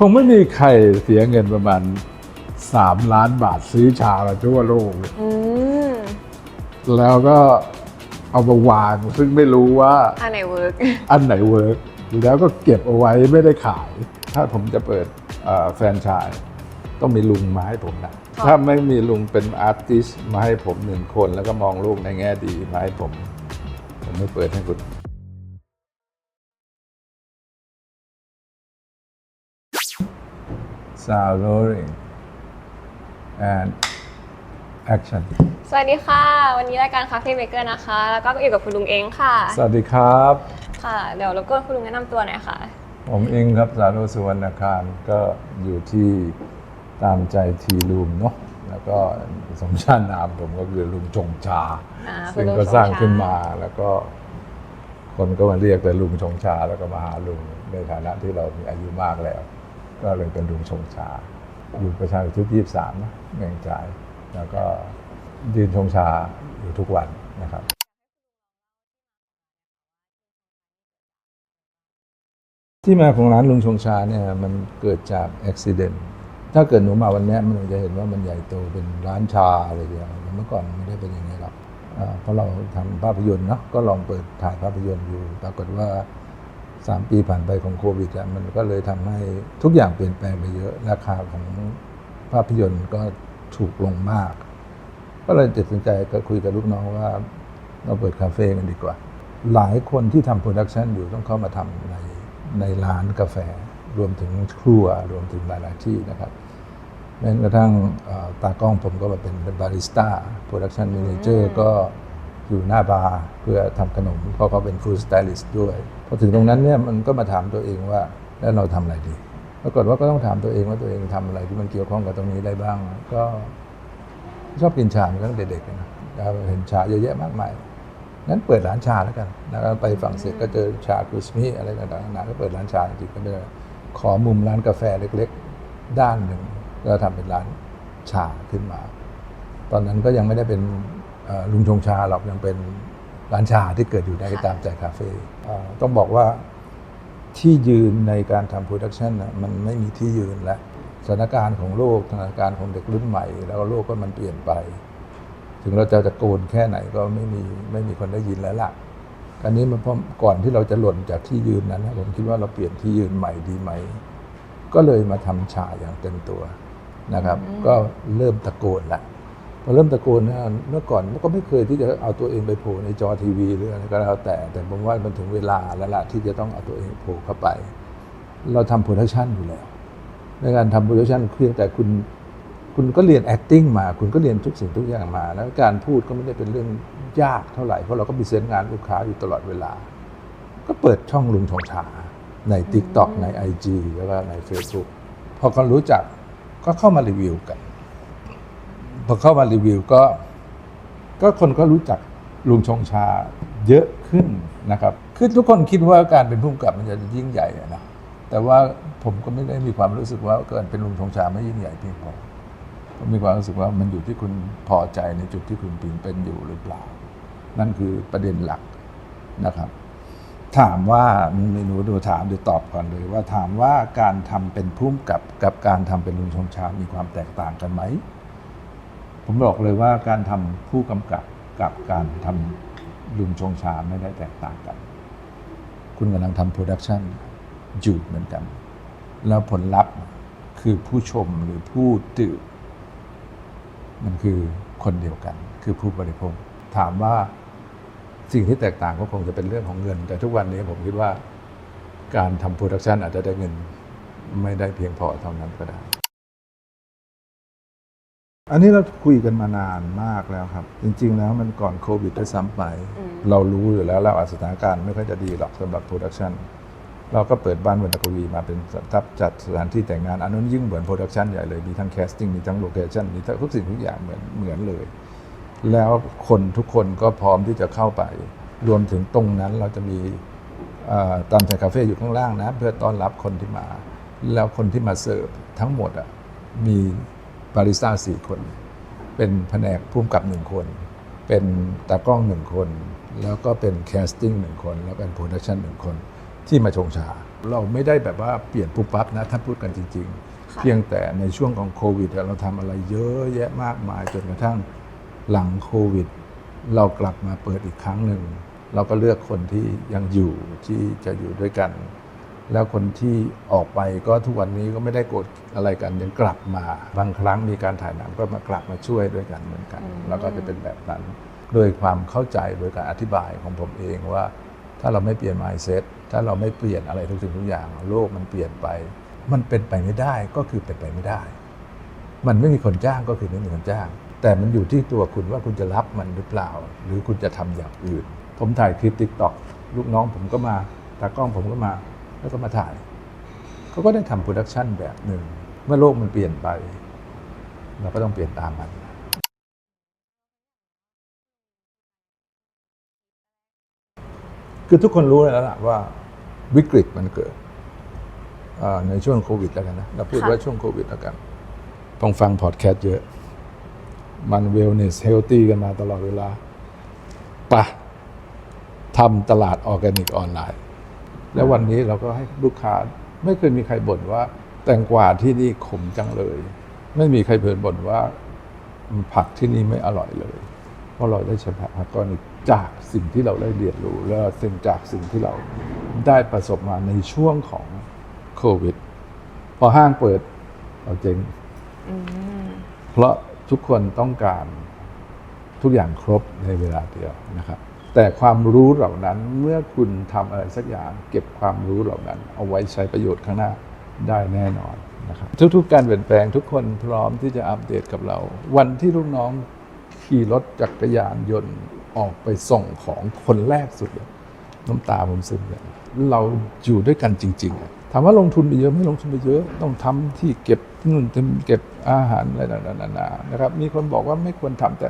คงไม่มีใครเสียเงินประมาณ 3 ล้านบาทซื้อชามาทั่วโลกเลยอืมแล้วก็เอามาวางซึ่งไม่รู้ว่าอันไหนเวิร์กอันไหนเวิร์กแล้วก็เก็บเอาไว้ไม่ได้ขาย ถ้าผมจะเปิดเอ่อแฟรนไชส์ต้องมีลุงมาให้ผมนะ ถ้าไม่มีลุงเป็นอาร์ติสมาให้ผมหนึ่งคน แล้วก็มองโลกในแง่ดีมาให้ผม ผมไม่เปิดให้คุณ Sound rolling and action สวัสดีค่ะ วันนี้รายการคาเฟ่เมเกอร์นะคะ แล้วก็อยู่กับคุณลุงเองค่ะ สวัสดีครับ ค่ะ เดี๋ยวรบกวนคุณลุงแนะนำตัวหน่อยค่ะ ผมเองครับสาโรสุวรรณคารก็อยู่ที่ตามใจทีรูมเนาะแล้วก็สมชาตินามผมก็คือลุงจงชา อ่าซึ่งคุณลุงก็สร้างจงชาขึ้นมาแล้วก็ คนก็มาเรียกแต่ลุงชงชาแล้วก็มาหาลุงในฐานะที่เรามีอายุมากแล้ว ก็เลยเป็นลุงชงชา อยู่ประชาธิปไตยยี่สามนะเมืองจ่าย แล้วก็ยืนชงชาอยู่ทุกวันนะครับที่มาของร้านลุงชงชาเนี่ยมันเกิดจากอุบิเหตุถ้าเกิดหนูมาวันนี้มันจะเห็นว่ามันใหญ่โตเป็นร้านชาอะไรอย่างเงี้ยเมื่อก่อนไม่ได้เป็นอย่างนี้หรอกเพราะเราทำภาพยนตร์เนาะก็ลองเปิดถ่ายภาพยนตร์อยู่ ปรากฏว่า 3ปีผ่านไปของโควิดอะมันก็เลยทำให้ทุกอย่างเปลี่ยนแปลงไปเยอะ ราคาของภาพยนตร์ก็ถูกลงมาก ก็เลยตัดสินใจก็คุยกับลูกน้องว่าเราเปิดคาเฟ่กันดีกว่า หลายคนที่ทำโปรดักชันอยู่ต้องเข้ามาทำในในร้านกาแฟ รวมถึงครัวรวมถึงหลายๆที่นะครับแม้กระทั่งตากล้องผมก็มาเป็นบาริสต้าโปรดักชัน a ม a เจอร์ก็ อยู่หน้าบาร์เพื่อทำขนม เพราะเขาเป็นฟู้ดสไตลิสต์ด้วยพอถึงตรงนั้นเนี่ยมันก็มาถามตัวเองว่าแล้วเราทำอะไรดีปรากฏว่าก็ต้องถามตัวเองว่าตัวเองทำอะไรที่มันเกี่ยวข้องกับตรงนี้ได้บ้าง ก็ชอบกินชาตั้งแต่เด็กๆนะเห็นชาเยอะแยะมากมายงั้นเปิดร้านชาแล้วกันแล้วไปฝั่งเสร็จก็เจอชาคริสมี่อะไรต่างๆนาก็เปิดร้านชาจริงๆก็ไม่ได้ขอมุมร้านกาแฟเล็กๆ ด้านหนึ่ง แล้วทำเป็นร้านชาขึ้นมา ตอนนั้นก็ยังไม่ได้เป็น ลุงชงชาหรอกยังเป็นร้านชาที่เกิดอยู่ในตามใจคาเฟ่เอ่อต้องบอกว่าที่ยืนในการทำโปรดักชันนะมันไม่มีที่ยืนแล้วสถานการณ์ของโลกสถานการณ์ของเด็กรุ่นใหม่ แล้วก็โลกก็มันเปลี่ยนไป ถึงเราจะตะโกนแค่ไหนก็ไม่มีไม่มีคนได้ยินแล้วล่ะการนี้มันพอก่อนที่เราจะหล่นจากที่ยืนนั้นนะผมคิดว่าเราเปลี่ยนที่ยืนใหม่ดีไหม ก็เลยมาทำชาอย่างเต็มตัวนะครับ ก็เริ่มตะโกนละ พอเริ่มตะโกนเนยเมื่อก่อนก็ไม่เคยที่จะเอาตัวเองไปโผล่ในจอทีวีหรืออะไรก็แล้วแต่ แต่ผมว่ามันถึงเวลาแล้วล่ะที่จะต้องเอาตัวเองโผล่เข้าไป เราทำโปรดักชันอยู่แล้ว ในการทำโปรดักชันเพียงแต่คุณคุณก็เรียน acting มา คุณก็เรียนทุกสิ่งทุกอย่างมา แล้วการพูดก็ไม่ได้เป็นเรื่องยากเท่าไหร่ เพราะเราก็มีเซนงานลูกค้าอยู่ตลอดเวลา ก็เปิดช่องลุงชงชาใน TikTok ใน IG แล้วก็ใน Facebook พอเขารู้จักก็เข้ามารีวิวกัน พอเข้ามารีวิวก็ ก็คนก็รู้จักลุงชงชาเยอะขึ้นนะครับ คือทุกคนคิดว่าการเป็นผู้กำกับมันจะยิ่งใหญ่อะนะ แต่ว่าผมก็ไม่ได้มีความรู้สึกว่าการเป็นลุงชงชาไม่ยิ่งใหญ่เพียงพอผมมีความรู้สึกว่ามันอยู่ที่คุณพอใจในจุดที่คุณปีนเป็นอยู่หรือเปล่า นั่นคือประเด็นหลักนะครับ ถามว่าเมนูดูถามดูตอบก่อนเลยว่าถามว่าการทำเป็นพุ่มกับกับการทำเป็นลุงชงชามีความแตกต่างกันไหม ผมบอกเลยว่าการทำผู้กำกับกับการทำลุงชงชาไม่ได้แตกต่างกัน คุณกำลังทำโปรดักชันอยู่เหมือนกัน แล้วผลลัพธ์คือผู้ชมหรือผู้ตื่นมันคือคนเดียวกัน คือผู้บริโภค ถามว่าสิ่งที่แตกต่างก็คงจะเป็นเรื่องของเงิน แต่ทุกวันนี้ผมคิดว่าการทำโปรดักชันอาจจะได้เงินไม่ได้เพียงพอเท่านั้นก็ได้ อันนี้เราคุยกันมานานมากแล้วครับ จริง ๆ แล้วมันก่อนโควิดด้วยซ้ำไป อืม เรารู้อยู่แล้วแล้วสถานการณ์ไม่ค่อยจะดีหรอกสำหรับโปรดักชันเราก็เปิดบ้านวันตะกวีมาเป็นทับจัดสถานที่แต่งงานอันนั้นยิ่งเหมือนโปรดักชันใหญ่เลยมีทั้งแคสติ้งมีทั้งโลเคชันมีทั้งทุกสิ่งทุกอย่างเหมือนเหมือนเลย แล้วคนทุกคนก็พร้อมที่จะเข้าไป รวมถึงตรงนั้นเราจะมีเอ่อตามใจคาเฟ่อยู่ข้างล่างนะ เพื่อต้อนรับคนที่มา แล้วคนที่มาเสิร์ฟทั้งหมดอะมี บาริสต้าสี่คน เป็นแผนกผู้กำกับหนึ่งคน เป็นตากล้องหนึ่งคน แล้วก็เป็นแคสติ้งหนึ่งคน แล้วเป็นโปรดักชันหนึ่งคนที่มาชงชา เราไม่ได้แบบว่าเปลี่ยนปุ๊บปั๊บนะถ้าพูดกันจริง ๆ เพียงแต่ในช่วงของโควิดอะเราทำอะไรเยอะแยะมากมายจนกระทั่งหลังโควิด เรากลับมาเปิดอีกครั้งหนึ่ง เราก็เลือกคนที่ยังอยู่ที่จะอยู่ด้วยกัน แล้วคนที่ออกไปก็ทุกวันนี้ก็ไม่ได้โกรธอะไรกันยังกลับมา บางครั้งมีการถ่ายหนังก็มากลับมาช่วยด้วยกันเหมือนกัน แล้วก็จะเป็นแบบนั้นโดยความเข้าใจโดยการอธิบายของผมเองว่า ถ้าเราไม่เปลี่ยน mindset ถ้าเราไม่เปลี่ยนอะไรทุกสิ่งทุกอย่าง โลกมันเปลี่ยนไป มันเป็นไปไม่ได้ก็คือเป็นไปไม่ได้ มันไม่มีคนจ้างก็คือไม่มีคนจ้าง แต่มันอยู่ที่ตัวคุณว่าคุณจะรับมันหรือเปล่า หรือคุณจะทำอย่างอื่น ผมถ่ายคลิปติ๊กต็อกลูกน้องผมก็มาตากล้องผมก็มา แล้วก็มาถ่าย เขาก็ได้ทำโปรดักชันแบบหนึ่ง เมื่อโลกมันเปลี่ยนไป เราก็ต้องเปลี่ยนตามมันคือทุกคนรู้แล้วล่ะว่าวิกฤตมันเกิดอ่าในช่วงโควิดแล้วกันนะ เราพูดค่ะว่าช่วงโควิดแล้วกัน ต้องฟังพอดแคสต์เยอะ มันเวลเนสเฮลตี้กันมาตลอดเวลาปะทำตลาดออร์แกนิกออนไลน์ แล้ววันนี้เราก็ให้ลูกค้าไม่เคยมีใครบ่นว่า แตงกวาที่นี่ขมจังเลย ไม่มีใครเพิ่นบ่นว่า ผักที่นี่ไม่อร่อยเลย เพราะเราได้ใช้ผักออนจากสิ่งที่เราได้เรียนรู้ และสิ่งจากสิ่งที่เราได้ประสบมาในช่วงของโควิด พอห้างเปิดเราเจ๊งเพราะทุกคนต้องการทุกอย่างครบในเวลาเดียวนะครับ แต่ความรู้เหล่านั้นเมื่อคุณทำอะไรสักอย่างเก็บความรู้เหล่านั้น เอาไว้ใช้ประโยชน์ข้างหน้าได้แน่นอนนะครับทุกๆ การเปลี่ยนแปลงทุกคนพร้อมที่จะอัปเดตกับเรา วันที่ลูกน้องขี่รถจักรยานยนต์ออกไปส่งของคนแรกสุดเลยน้ำตาผมซึมเลยเราอยู่ด้วยกันจริงๆอะถามว่าลงทุนไปเยอะไม่ลงทุนไปเยอะต้องทำที่เก็บนู่นเก็บอาหารอะไรต่างๆนานานะครับ มีคนบอกว่าไม่ควรทำแต่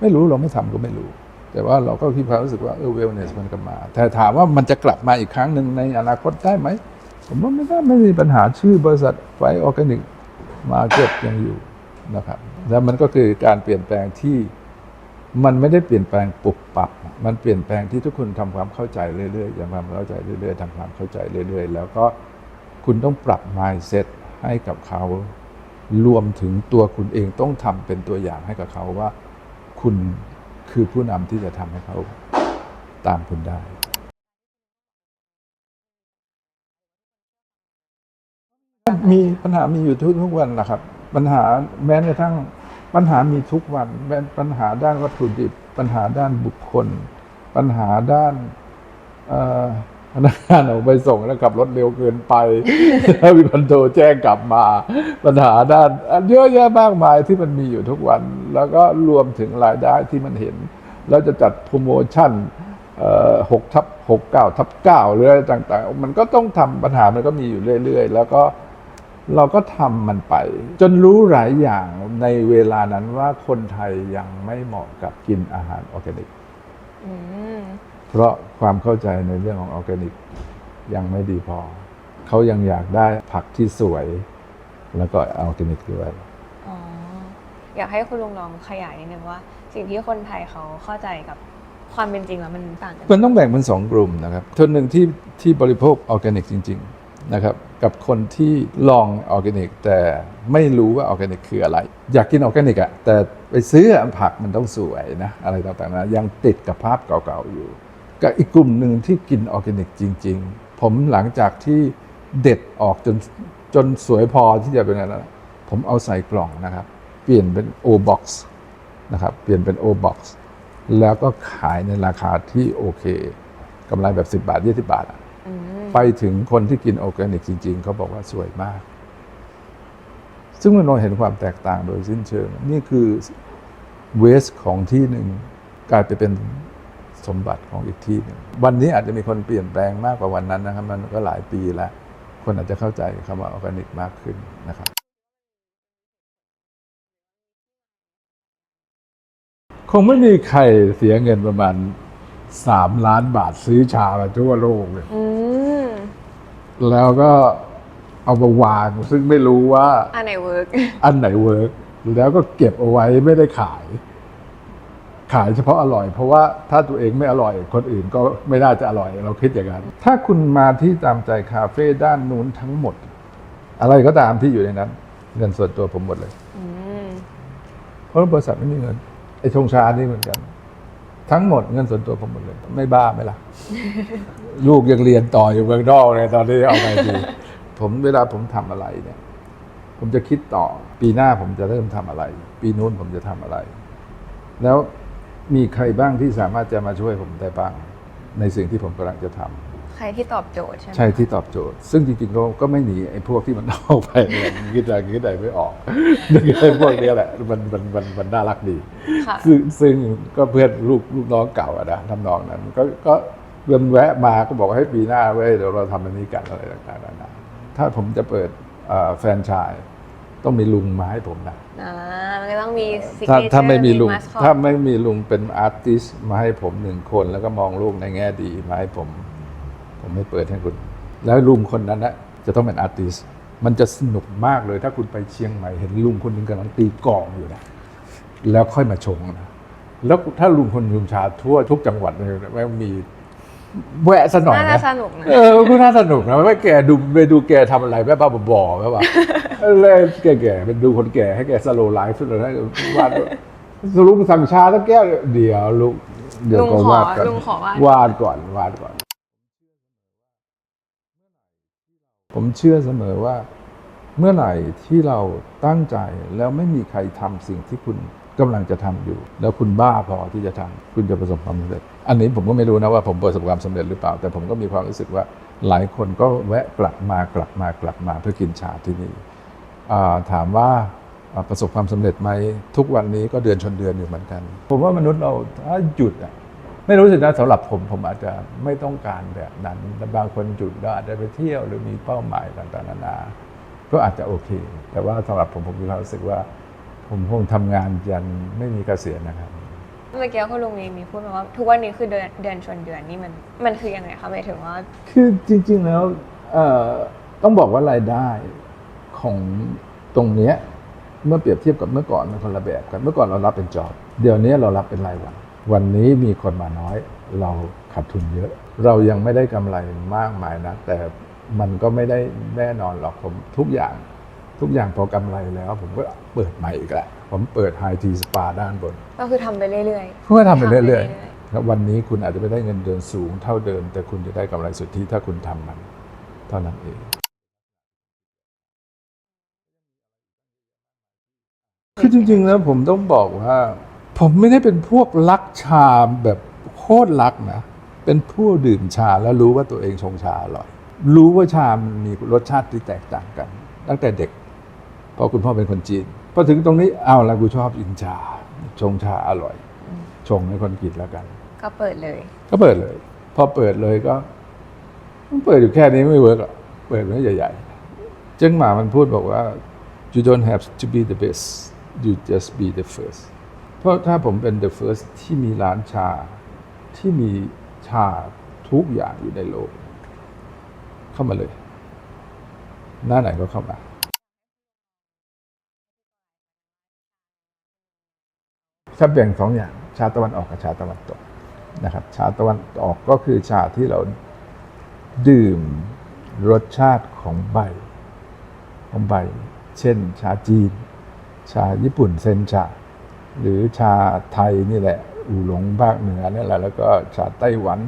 ไม่รู้เราไม่ทำก็ไม่รู้ แต่ว่าเราก็คิดความรู้สึกว่าเออเวลเนสมันกลับมา แต่ถามว่ามันจะกลับมาอีกครั้งหนึ่งในอนาคตได้ไหม ผมว่าไม่ได้ไม่มีปัญหาชื่อบริษัทไฟออร์แกนิกมาเก็ตยังอยู่นะครับ แล้วมันก็คือการเปลี่ยนแปลงที่มันไม่ได้เปลี่ยนแปลงปุบปับ มันเปลี่ยนแปลงที่ทุกคนทำความเข้าใจเรื่อยๆทำความเข้าใจเรื่อยๆทำความเข้าใจเรื่อย ๆ แล้วก็คุณต้องปรับ mindset ให้กับเขารวมถึงตัวคุณเองต้องทำเป็นตัวอย่างให้กับเขาว่า คุณ คือผู้นำที่จะทำให้เขาตามคุณได้มีปัญหามีอยู่ทุกทุกวันนะครับ ปัญหาแม้กระทั่งปัญหามีทุกวันแม้ปัญหาด้านวัตถุดิบ ปัญหาด้านบุคคล ปัญหาด้านเอ่อ พนักงานออกไปส่งแล้วขับรถเร็วเกินไปแล้วมีคนโทรแจ้งกลับมา ปัญหาด้านเยอะแยะมากมายที่มันมีอยู่ทุกวัน แล้วก็รวมถึงรายได้ที่มันเห็น แล้วจะจัดโปรโมชั่นหกทับหกเก้าทับเก้าหรืออะไรต่างๆ มันก็ต้องทำปัญหามันก็มีอยู่เรื่อย ๆ แล้วก็เราก็ทำมันไป จนรู้หลายอย่างในเวลานั้นว่าคนไทยยังไม่เหมาะกับกินอาหารออร์แกนิก เพราะความเข้าใจในเรื่องของออร์แกนิกยังไม่ดีพอ เขายังอยากได้ผักที่สวย แล้วก็ออร์แกนิกด้วย อ๋อ อยากให้คุณลุงลองขยายนิดนึงว่า สิ่งที่คนไทยเขาเข้าใจกับความเป็นจริงแล้วมันต่างกันมันต้องแบ่งเป็นสองกลุ่มนะครับคนหนึ่งที่ที่บริโภคออร์แกนิกจริง ๆ นะครับ กับคนที่ลองออร์แกนิก แต่ไม่รู้ว่าออร์แกนิกคืออะไร อยากกินออร์แกนิกอะแต่ไปซื้อผักมันต้องสวยนะอะไรต่างๆนะยังติดกับภาพเก่าๆอยู่ กับอีกกลุ่มหนึ่งที่กินออร์แกนิกจริง ๆ ผมหลังจากที่เด็ดออกจนจนสวยพอที่จะเป็นอะไรนะผมเอาใส่กล่องนะครับ เปลี่ยนเป็น O box นะครับ เปลี่ยนเป็น O box แล้วก็ขายในราคาที่โอเคกำไรแบบ 10 บาท 20 บาทอะอืมไปถึงคนที่กินออร์แกนิกจริง ๆ เขาบอกว่าสวยมาก ซึ่งมันเราเห็นความแตกต่างโดยสิ้นเชิง นี่คือเวสของที่หนึ่งกลายไปเป็น สมบัติของอีกที่หนึ่งวันนี้อาจจะมีคนเปลี่ยนแปลงมากกว่าวันนั้นนะครับ มันก็หลายปีแล้ว คนอาจจะเข้าใจคำว่าออร์แกนิกมากขึ้นนะครับคงไม่มีใครเสียเงินประมาณสามล้านบาทซื้อชามาทั่วโลกเลยอืมแล้วก็เอามาวางซึ่งไม่รู้ว่า อันไหนเวิร์กอันไหนเวิร์กแล้วก็เก็บเอาไว้ไม่ได้ขาย ขายเฉพาะอร่อย เพราะว่าถ้าตัวเองไม่อร่อย คนอื่นก็ไม่น่าจะอร่อย เราคิดอย่างนั้น ถ้าคุณมาที่ตามใจคาเฟ่ด้านนู้นทั้งหมด อะไรก็ตามที่อยู่ในนั้น เงินส่วนตัวผมหมดเลย อืมเพราะบริษัทไม่มีเงินไอ้ชงชานี่เหมือนกัน ทั้งหมดเงินส่วนตัวผมหมดเลย ไม่บ้าไหมล่ะ ลูกยังเรียนต่ออยู่เมืองนอกเลยตอนนี้เอาไงดี ผมเวลาผมทำอะไรเนี่ย ผมจะคิดต่อ ปีหน้าผมจะเริ่มทำอะไร ปีนู้นผมจะทำอะไร แล้ว มีใครบ้างที่สามารถจะมาช่วยผมได้บ้าง ในสิ่งที่ผมกำลังจะทำ ใครที่ตอบโจทย์ใช่ไหมใช่ที่ตอบโจทย์ ซึ่งจริงๆก็ก็ไม่หนีไอ้พวกที่มันออกไปเนี่ยคิดอะไรคิดอะไรไม่ออกนึกไอ้พวกเนี้ยแหละมันมันมันมันน่ารักดี ค่ะซึ่งซึ่งก็เพื่อนลูกลูกน้องเก่าอะนะทำนองนั้น ก็ก็เริ่มแวะมาก็บอกว่าให้ปีหน้าเว้ยเดี๋ยวเราทำอันนี้กันอะไรต่างๆนานาถ้าผมจะเปิดเอ่อแฟรนไชส์ ต้องมีลุงมาให้ผมนะอ่ามันก็ต้องมี ถ้า signature ถ้าไม่มีลุง mascot ถ้าไม่มีลุงเป็นอาร์ติสมาให้ผมหนึ่งคน แล้วก็มองลูกในแง่ดีมาให้ผม ผมไม่เปิดให้คุณ แล้วลุงคนนั้นนะจะต้องเป็นอาร์ติสมันจะสนุกมากเลยถ้าคุณไปเชียงใหม่เห็นลุงคนหนึงกำลังตีกลองอยู่นะแล้วค่อยมาชงนะแล้วถ้าลุงคนลุงชาทั่วทุกจังหวัดเลยแม่งมีแวะซะหน่อยน่านะจะสนุกนะ เออก็น่าสนุกนะว่าแกดูไปดูแกทำอะไรแม่บ้าบอๆแม่บ้า เลยแก่ๆเป็นดูคนแก่ให้แกสโลไลฟ์สุดเลยนะวาดลุงสั่งชาสักแก้วเดี๋ยวลุงเดี๋ยวลุงก็ขอวาดก่อนลุงขอวาด วาดก่อนวาดก่อน ผมเชื่อเสมอว่า เมื่อไหร่ที่เราตั้งใจแล้วไม่มีใครทำสิ่งที่คุณกำลังจะทำอยู่ แล้วคุณบ้าพอที่จะทำคุณจะประสบความสำเร็จ อันนี้ผมก็ไม่รู้นะว่าผมประสบความสำเร็จหรือเปล่า แต่ผมก็มีความรู้สึกว่าหลายคนก็แวะกลับมากลับมากลับมาเพื่อกินชาที่นี่อ่า ถามว่าอ่าประสบความสำเร็จไหมทุกวันนี้ก็เดือนชนเดือนอยู่เหมือนกัน ผมว่ามนุษย์เราถ้าหยุดอะไม่รู้สึกนะสำหรับผมผมอาจจะไม่ต้องการแบบนั้นแต่บางคนหยุดแล้วอาจจะไปเที่ยวหรือมีเป้าหมายต่างๆนานา ก็อาจจะโอเค แต่ว่าสำหรับผมผมมีความรู้สึกว่า ผมคงทำงานยันไม่มีเกษียณนะครับเมื่อกี้คุณลุงมีมีพูดมาว่า ทุกวันนี้คือเดือนเดือนชนเดือนนี่มันมันคือยังไงคะหมายถึงว่า คือจริง ๆแล้วเอ่อต้องบอกว่ารายได้ ของตรงเนี้ยเมื่อเปรียบเทียบกับเมื่อก่อนมันคนละแบบกันเมื่อก่อนเรารับเป็นจอบเดี๋ยวนี้เรารับเป็นรายวัน วันนี้มีคนมาน้อย เราขาดทุนเยอะ เรายังไม่ได้กำไรมากมายนะ แต่มันก็ไม่ได้แน่นอนหรอกผมทุกอย่างทุกอย่างพอกำไรแล้ว ผมก็เปิดใหม่อีกแหละผมเปิดไฮทีสปาด้านบน ก็คือทำไปเรื่อยเพื่อทำไปเรื่อยทำไปเรื่อยๆครับวันนี้คุณอาจจะไม่ได้เงินเดือนสูงเท่าเดิม แต่คุณจะได้กำไรสุทธิถ้าคุณทำมัน เท่านั้นเอง คือจริงๆแล้วผมต้องบอกว่า ผมไม่ได้เป็นพวกรักชาแบบโคตรรักนะ เป็นผู้ดื่มชาแล้วรู้ว่าตัวเองชงชาอร่อย รู้ว่าชามันมีรสชาติที่แตกต่างกัน ตั้งแต่เด็กเพราะคุณพ่อเป็นคนจีนพอถึงตรงนี้เอาละกูชอบกินชา ชงชาอร่อย ชงให้คนกินแล้วกันๆก็เปิดเลย ก็เปิดเลย พอเปิดเลยก็มันเปิดอยู่แค่นี้ไม่เวิร์กหรอกเปิดไว้ใหญ่ๆจึงหมามันพูดบอกว่า you don't have to be the best you just be the first เพราะถ้าผมเป็น the first ที่มีร้านชา ที่มีชาทุกอย่างอยู่ในโลก เข้ามาเลย หน้าไหนก็เข้ามาถ้าแบ่งสองอย่างชาตะวันออกกับชาตะวันตกนะครับ ชาตะวันออกก็คือชาที่เราดื่มรสชาติของใบ ของใบ เช่น ชาจีน ชาญี่ปุ่นเซนชา หรือชาไทยนี่แหละ อูหลงภาคเหนือนี่แหละแล้วก็ชาไต้หวัน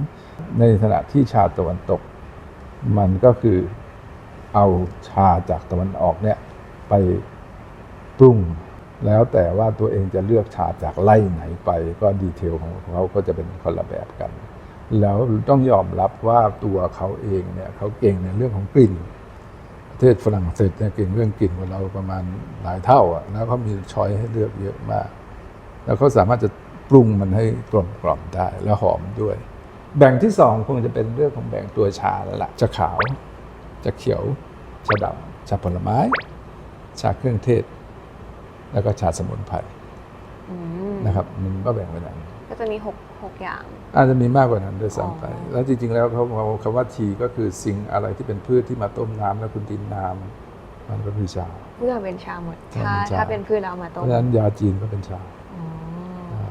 ในขณะที่ชาตะวันตก มันก็คือเอาชาจากตะวันออกเนี่ยไปปรุงแล้วแต่ว่าตัวเองจะเลือกชาจากไล่ไหนไปก็ดีเทลของเขาก็จะเป็นคนละแบบกัน แล้วต้องยอมรับว่าตัวเขาเองเนี่ยเขาเก่งในเรื่องของกลิ่น เทศฝรั่งเศสเนี่ยเก่งเรื่องกลิ่นกว่าเราประมาณหลายเท่าอะแล้วเขามีช้อยให้เลือกเยอะมาก แล้วเขาสามารถจะปรุงมันให้กลมกล่อมได้แล้วหอมด้วย แบ่งที่สองคงจะเป็นเรื่องของแบ่งตัวชาแล้วล่ะจะขาว จะเขียวชาดำชาผลไม้ ชาเครื่องเทศ แล้วก็ชาสมุนไพรอืมนะครับ มันก็แบ่งเป็นอย่างนั้น ก็จะมีหกหกอย่าง อาจจะมีมากกว่านั้นด้วยซ้ำไป อ๋อ แล้วจริงๆ แล้วเขาเอาคำว่าทีก็คือสิ่งอะไรที่เป็นพืชที่มาต้มน้ำแล้วคุณดินน้ำมันก็คือชา เพื่อเป็นชาหมดใช่ถ้าเป็นชาถ้าเป็นพืชแล้วเอามาเพต้มราะฉะนั้นยาจีนก็เป็นชา อ๋อ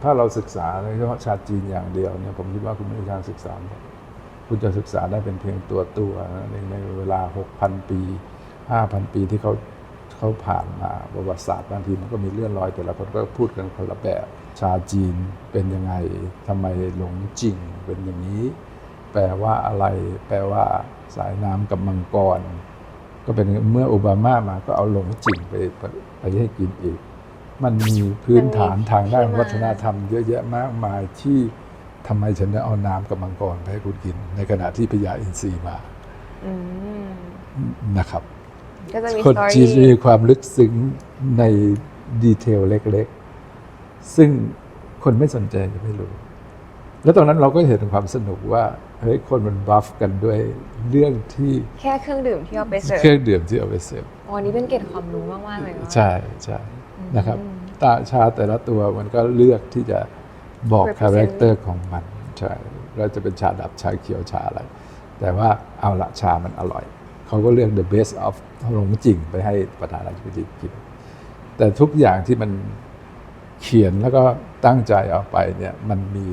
แพถ้าเราศึกษาเฉพาะชาติจีนอย่างเดียวเนี่ยผมคิดว่าคุณไม่มีทางศึกษาหมดคุณจะศึกษาได้เป็นเพียงตัวตัวๆในในเวลา 6,000 ปี 5,000 ปีที่เขาเขาผ่านมาประวัติศาสตร์บางทีมันก็มีเลื่อนลอยแต่ละคนก็พูดกันคนละแบบ ชาจีนเป็นยังไงทำไมหลงจริงเป็นอย่างนี้ แปลว่าอะไร แปลว่าสายน้ำกับมังกร ก็เป็นเมื่อโอบามามาก็เอาหลงจริงไปไปไปให้กินอีก มันมีพื้นฐานทางด้านวัฒนธรรมเยอะแยะมากมายที่ทำไมฉันได้เอาน้ำกับมังกรไปให้คุณกิน ในขณะที่พญาอินทรีมาอืมนะครับก็จะมีคนสตอจีนรี่มีความลึกซึ้งในดีเทลเล็ก ๆ ซึ่งคนไม่สนใจจะไม่รู้ แล้วตรงนั้นเราก็เห็นถึงความสนุกว่าเฮ้ยคนมันบัฟกันด้วยเรื่องที่แค่เครื่องดื่มที่เอาไปเสิร์ฟเครื่องดื่มที่เอาไปเสิร์ฟอ๋อนี่เป็นเกร็ดความรู้มากๆเลยเนอะใช่ใช่นะครับอืมตาชาแต่ละตัวมันก็เลือกที่จะบอก Represent คาแรคเตอร์ของมันใช่เราจะเป็นชาดับชาเขียวชาอะไร แต่ว่าเอาละชามันอร่อย เขาก็เลือก the best of หลงจริงไปให้ประธานาธิบดีกิน แต่ทุกอย่างที่มัน เขียนแล้วก็ตั้งใจเอาไปเนี่ยมันมี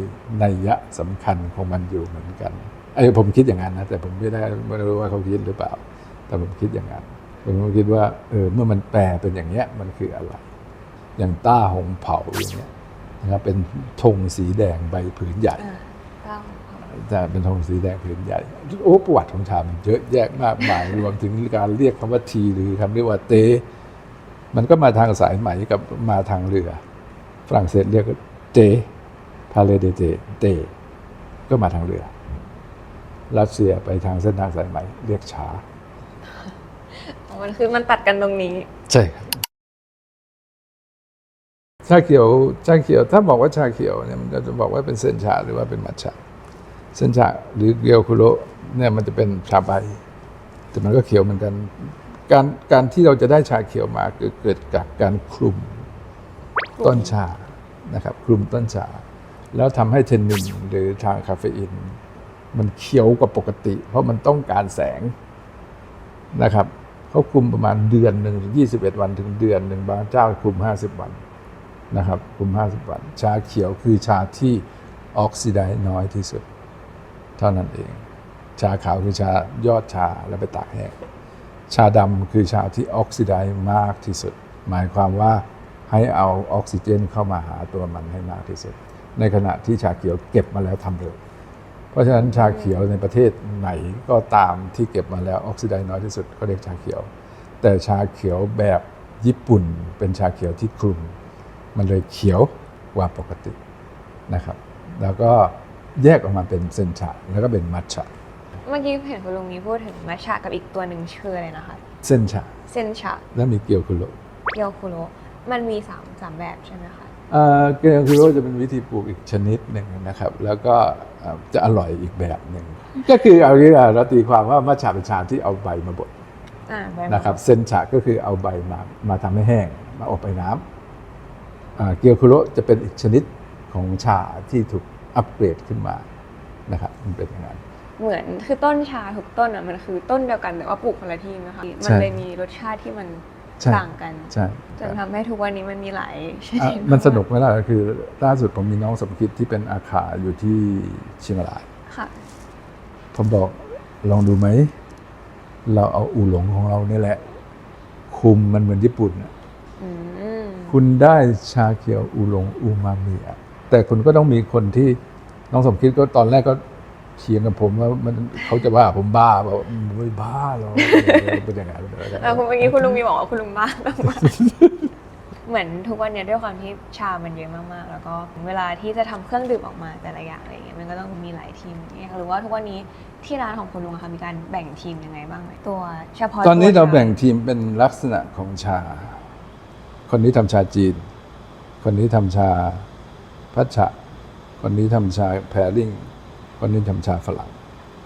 นัยยะสำคัญของมันอยู่เหมือนกันไอ้ผมคิดอย่างนั้นนะแต่ผมไม่ได้ไม่รู้ว่าเขาคิดหรือเปล่า แต่ผมคิดอย่างนั้นผมก็คิดว่าเออเมื่อมันแปลเป็นอย่างเนี้ยมันคืออะไร อย่างต้าหงเผาอย่างเงี้ยนะครับเป็นธงสีแดงใบผืนใหญ่อ่าเก้าจะเป็นธงสีแดงผืนใหญ่โอ้ประวัติของชามันเยอะแยะมากมายรวมถึงการเรียกคำว่าทีหรือคำเรียกว่าเต มันก็มาทางสายไหมกับมาทางเรือ ฝรั่งเศสเรียกว่าเจพาเลเดเจเตก็มาทางเรือ รัสเซียไปทางเส้นทางสายไหมเรียกชาอ๋อมันคือมันตัดกันตรงนี้ ใช่ครับชาเขียวชาเขียว ถ้าบอกว่าชาเขียวเนี่ยมันก็จะบอกว่าเป็นเซนชาหรือว่าเป็นมัทฉะเซนชาหรือเกียวคุโระเนี่ยมันจะเป็นชาใบแต่มันก็เขียวเหมือนกัน การการที่เราจะได้ชาเขียวมาคือเกิดจากการคลุมต้นชา นะครับคลุมต้นชาแล้วทำให้เทนนินหรือทางคาเฟอีนมันเขียวกว่าปกติ เพราะมันต้องการแสงนะครับเขาคุมประมาณเดือนหนึ่งยี่สิบเอ็ดวันถึงเดือนหนึ่งบางเจ้าคุมห้าสิบวันนะครับคุมห้าสิบวัน ชาเขียวคือชาที่ออกซิไดซ์น้อยที่สุด เท่านั้นเอง ชาขาวคือชายอดชาแล้วไปตากแห้งชาดำคือชาที่ออกซิไดซ์มากที่สุด หมายความว่า ให้เอาออกซิเจนเข้ามาหาตัวมันให้มากที่สุด ในขณะที่ชาเขียวเก็บมาแล้วทำเร็วเพราะฉะนั้นชาเขียวในประเทศไหนก็ตามที่เก็บมาแล้วออกซิไดซ์น้อยที่สุดเขาเรียกชาเขียว แต่ชาเขียวแบบญี่ปุ่นเป็นชาเขียวที่คลุม มันเลยเขียวกว่าปกตินะครับ แล้วก็แยกออกมาเป็นเซนชาแล้วก็เป็นมัทฉะเมื่อกี้เห็นคุณลุงมีพูดถึงมัชชากับอีกตัวหนึ่งชื่ออะไรนะคะ เซนชาเซนชาแล้วมีเกียวคุโรเกียวคุโระ มันมีสามสามแบบใช่ไหมคะเอ่อเกียวคุโรจะเป็นวิธีปลูกอีกชนิดหนึ่งนะครับ แล้วก็เอ่อจะอร่อยอีกแบบหนึ่งก็คือเอางี้ละเราตีความว่ามัทฉะเป็นชาที่เอาใบมาบดอ่าแบบนะครับเซนชาก็คือเอาใบมามาทำให้แห้งมาอบไปน้ำอ่าเกียวคุโระจะเป็นอีกชนิดของชาที่ถูกอัปเกรดขึ้นมานะครับมันเป็นอย่างนั้น เหมือนคือต้นชาทุกต้นอะมันคือต้นเดียวกันแต่ว่าปลูกคนละที่นะคะ มันใช่ เลยมีรสชาติที่มันใช่ ต่างกันใช่จนทำให้ทุกวันนี้มันมีหลายชอะนิดมันสนุกไหมล่ะคือล่าสุดผมมีน้องสมคิดที่เป็นอาขาอยู่ที่เชียงรายค่ะผมบอกลองดูไหม เราเอาอูหลงของเราเนี่ยแหละ คุมมันเหมือนญี่ปุ่นน่ะอืมคุณได้ชาเขียวอูหลงอูมามิอะแต่คุณก็ต้องมีคนที่น้องสมคิดก็ตอนแรกก็ เถียงกับผมว่ามันเขาจะว่าผมบ้าบอกว่าไม่บ้าหรอกเป็นอย่างนั้นเป็นอย่างแล้วนั้นคุณเมื่อกี้คุณลุงมีบอกว่าคุณลุงบ้ามากๆเหมือนทุกวันเนี้ยด้วยความที่ชามันเยอะมากๆ แล้วก็เวลาที่จะทำเครื่องดื่มออกมาแต่ละอย่างอะไรอย่างเงี้ยมันก็ต้องมีหลายทีมเนี่ยหรือว่าทุกวันนี้ที่ร้านของคุณลุงอะค่ะมีการแบ่งทีมยังไงบ้างไหมตัวเฉพาะตอนนี้วเราชแบ่งทีมเป็นลักษณะของชา คนนี้ทำชาจีน คนนี้ทำชาพัชชะคนนี้ทำชาแพริง คนนี้ทำชาฝรั่ง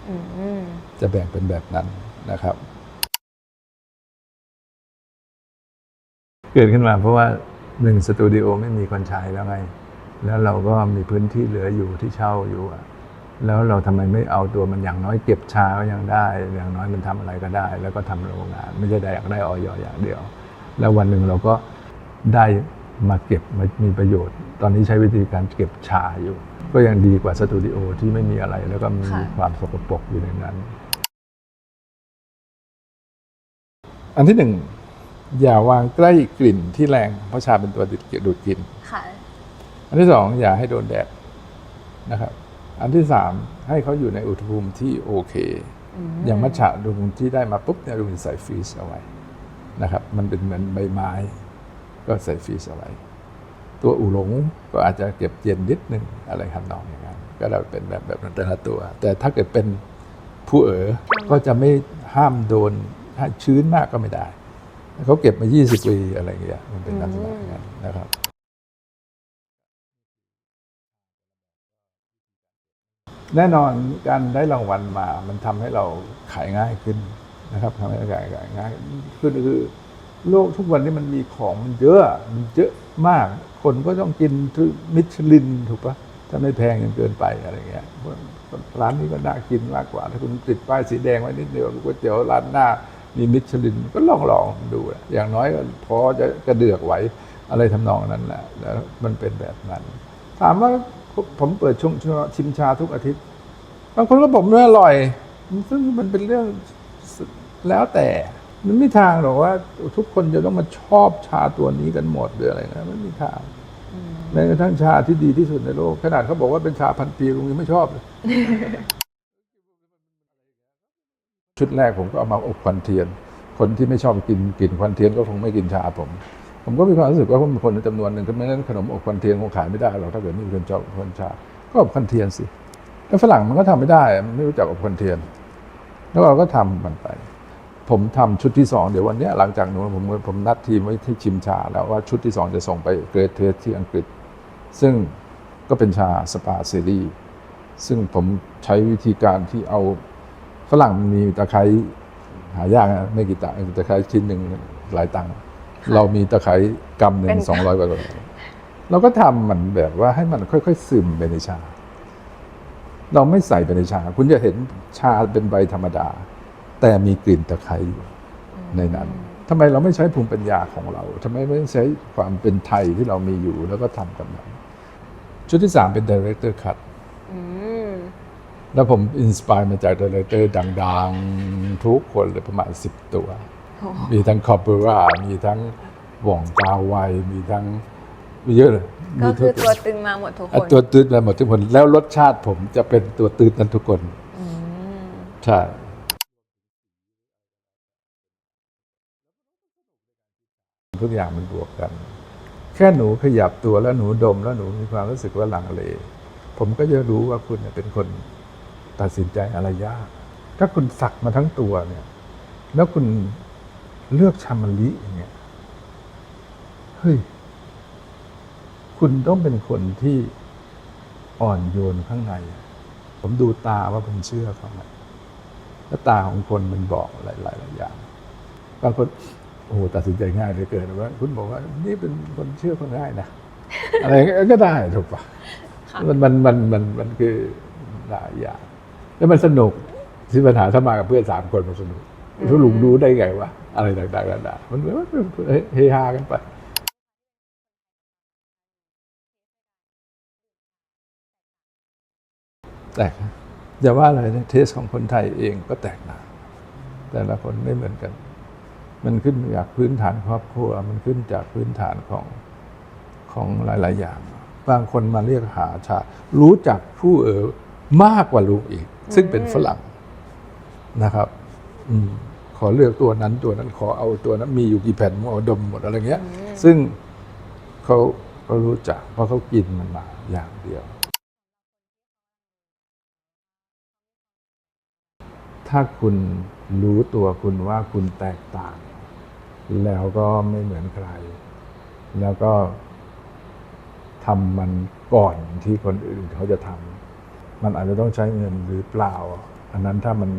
อืมจะแบ่งเป็นแบบนั้นนะครับ เกิดขึ้นมาเพราะว่าหนึ่งสตูดิโอไม่มีคนใช้แล้วไง แล้วเราก็มีพื้นที่เหลืออยู่ที่เช่าอยู่อะแล้วเราทำไมไม่เอาตัวมันอย่างน้อยเก็บชาก็ยังได้ อย่างน้อยมันทำอะไรก็ได้ แล้วก็ทำโรงงาน ไม่ใช่ได้อยากได้ออยอย่างเดียว แล้ววันหนึ่งเราก็ได้ มาเก็บมามีประโยชน์ ตอนนี้ใช้วิธีการเก็บชาอยู่ ก็ยังดีกว่าสตูดิโอที่ไม่มีอะไรแล้วก็มีค่ะความสกปรกอยู่ในนั้น อันที่หนึ่งอย่าวางใกล้กลิ่นที่แรง เพราะชาเป็นตัวดูดกลิ่นค่ะอันที่สองอย่าให้โดนแดดนะครับ อันที่สามให้เขาอยู่ในอุณหภูมิที่โอเค อย่างมัทฉะดูที่ได้มาปุ๊บเนี่ยดูใส่ฟรีซเอาไว้นะครับ มันเป็นเหมือนใบไม้ ก็ใส่ฟรีซเอาไว้ ตัวอูหลงก็อาจจะเก็บเย็นนิดนึงอะไรทำนองอย่างนั้นก็เราเป็นแบบแบบนั้นแต่ละตัว แต่ถ้าเกิดเป็นผู้เอ๋อก็จะไม่ห้ามโดนถ้าชื้นมากก็ไม่ได้เขาเก็บมา 20 ปีอะไรอย่างเงี้ยมันเป็นลักษณะอย่างนั้นนะครับแน่นอนการได้รางวัลมา มันทำให้เราขายง่ายขึ้นนะครับทำให้เราขายขายง่ายขึ้นคือ โลกทุกวันนี้มันมีของมันเยอะมันเยอะมาก คนก็ต้องกินมิชลินถูกปะถ้าไม่แพงจนเกินไปอะไรเงี้ยร้านนี้ก็น่ากินมากกว่า ถ้าคุณติดป้ายสีแดงไว้นิดเดียวก๋วยเตี๋ยวร้านหน้ามีมิชลินก็ลองลองดู อย่างน้อยก็พอจะกระเดือกไหวอะไรทำนองนั้นแหละแล้วมันเป็นแบบนั้น ถามว่าผมเปิดชงชิมชาทุกอาทิตย์บางคนก็บอกไม่อร่อย ซึ่งมันเป็นเรื่องแล้วแต่ มันไม่ทางหรอกว่า ทุกคนจะต้องมาชอบชาตัวนี้กันหมดหรืออะไรนะไม่มีทางแม้กระทั่งชาที่ดีที่สุดในโลก ขนาดเขาบอกว่าเป็นชาพันปีลุงยังไม่ชอบเลยชุดแรกผมก็เอามาอบควันเทียน คนที่ไม่ชอบกินกลิ่นควันเทียนก็คงไม่กินชาผม ผมก็มีความรู้สึกว่าผมเป็นคนในจำนวนหนึ่งก็ไม่งั้นขนมอบควันเทียนคงขายไม่ได้หรอกถ้าเกิดไม่มีคนชอบควันชา ก็อบควันเทียนสิแล้วฝรั่งมันก็ทำไม่ได้ มันไม่รู้จักอบควันเทียน แล้วเราก็ทำมันไป ผมทำชุดที่สองเดี๋ยววันเนี้ยหลังจากนู้นผมผมนัดทีมไว้ที่ชิมชา แล้วว่าชุดที่สองจะส่งไปเกรดเทสที่อังกฤษ ซึ่งก็เป็นชาสปาซีรีส์ซึ่งผมใช้วิธีการที่เอาฝรั่งมีตะไคร้หายากนะไม่กี่ตังค์ตะไคร้ชิ้นหนึ่งหลายตังค์เรามีตะไคร้กำหนึ่เป็งนสองร้อยกว่าโลเราก็ทำมันแบบว่าให้มันค่อยๆ ซึมไปในชา เราไม่ใส่ไปในชา คุณจะเห็นชาเป็นใบธรรมดา แต่มีกลิ่นตะไคร้อยู่ในนั้นทำไมเราไม่ใช้ภูมิปัญญาของเราทำไมไม่ใช้ความเป็นไทยที่เรามีอยู่แล้วก็ทำกับมันชุดที่สามเป็น director cut อืมแล้วผมอินสปายมาจากดีเลเตอร์ดังๆ ทุกคนเลยประมาณ10ตัวโอ้มีทั้งคอปเปอรามีทั้งหว่องกาไวมีทั้งมีเยอะเลยก็มีคือทุตัวตึงมาหมดทุกคอะนตัวตืดมาหมดทุกคน แล้วรสชาติผมจะเป็นตัวตืดนั้นทุกคนอืมใช่ ทุกอย่างมันบวกกัน แค่หนูขยับตัวแล้วหนูดมแล้วหนูมีความรู้สึกว่าหลังเล ผมก็จะรู้ว่าคุณเป็นคนตัดสินใจอะไรยาก ถ้าคุณสักมาทั้งตัวเนี่ย แล้วคุณเลือกชามลิอย่างเงี้ยเฮ้ยคุณต้องเป็นคนที่อ่อนโยนข้างใน ผมดูตาว่าผมเชื่อเขาไหมแล้วตาของคนมันบอกหลายหลายหลายอย่างบางคน โอ้โหตัดสินใจง่ายเหลยเกินว่าคุณบอกว่านี่เป็นคนเชื่อคนง่ายนะ อะไรก็ได้ถูกปะค่ะมันมันมันมันมันคือหลายอย่างแล้วมันสนุกที่ปัญหาถ้ามากับเพื่อนสามคนมันสนุกทุลุงรู้ได้ไงวะอะไรต่างๆนานามันเฮฮากันไปแตกนะอย่าว่าอะไรนะเทสของคนไทยเองก็แตกต่างแต่ละคนไม่เหมือนกัน มันขึ้นจากพื้นฐานครอบครัว มันขึ้นจากพื้นฐานของของหลาย ๆ อย่าง บางคนมาเรียกหาชา รู้จักผู้เออมากกว่าลุงอีก ซึ่งเป็นฝรั่งนะครับ อืมขอเลือกตัวนั้นตัวนั้นขอเอาตัวนั้นมีอยู่กี่แผ่นเอาดมหมดอะไรเงี้ย ซึ่งเขาเขารู้จัก เพราะเขากินมันมาอย่างเดียว ถ้าคุณรู้ตัวคุณว่าคุณแตกต่าง แล้วก็ไม่เหมือนใคร แล้วก็ทำมันก่อนที่คนอื่นเขาจะทำมันอาจจะต้องใช้เงินหรือเปล่า อันนั้นถ้ามัน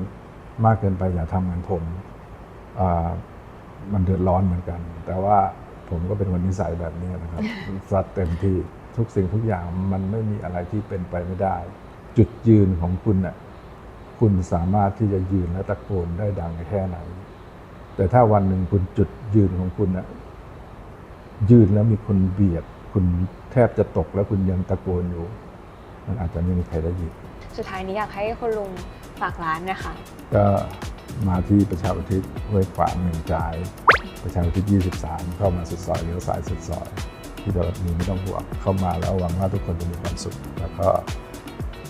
มากเกินไปอย่าทำเหมือนผมมันเดือดร้อนเหมือนกัน แต่ว่าผมก็เป็นคนนิสัยแบบนี้นะครับสัดเต็มที่ทุกสิ่งทุกอย่างมันไม่มีอะไรที่เป็นไปไม่ได้ จุดยืนของคุณน่ะคุณสามารถที่จะยืนและตะโกนได้ดังแค่ไหน แต่ถ้าวันหนึ่งคุณจุดยืนของคุณนะยืนแล้วมีคนเบียด คุณแทบจะตกแล้วคุณยังตะโกนอยู่ มันอาจจะไม่มีใครได้ยิน สุดท้ายนี้อยากให้คุณลุงฝากร้านนะคะ ก็มาที่ประชาอุทิศห้วยขวางหนึ่งจ่าย ประชาอุทิศ 23 เข้ามาสุดซอยเลี้ยวซ้ายสุดซอยที่ตลาดนี้ไม่ต้องห่วงเข้ามาแล้วหวังว่าทุกคนจะมีความสุขแล้วก็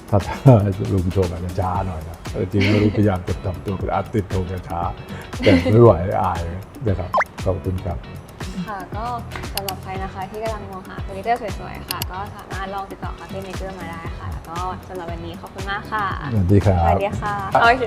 ถ้าถ้าลุงโชว์อาจจะช้าหน่อยนะเออ จริงๆไม่รู้พยายามจะทำตัวเป็นอาร์ติสต์โชว์ช้าๆแต่ไม่ไหวอายนะครับขอบคุณครับค่ะก็สำหรับใครนะคะที่กำลังมองหาเฟอร์นิเจอร์สวยๆค่ะ ก็สามารถลองติดต่อคาเฟ่เมเจอร์มาได้ค่ะ แล้วก็สำหรับวันนี้ขอบคุณมากค่ะ สวัสดีครับสวัสดีค่ะโอเค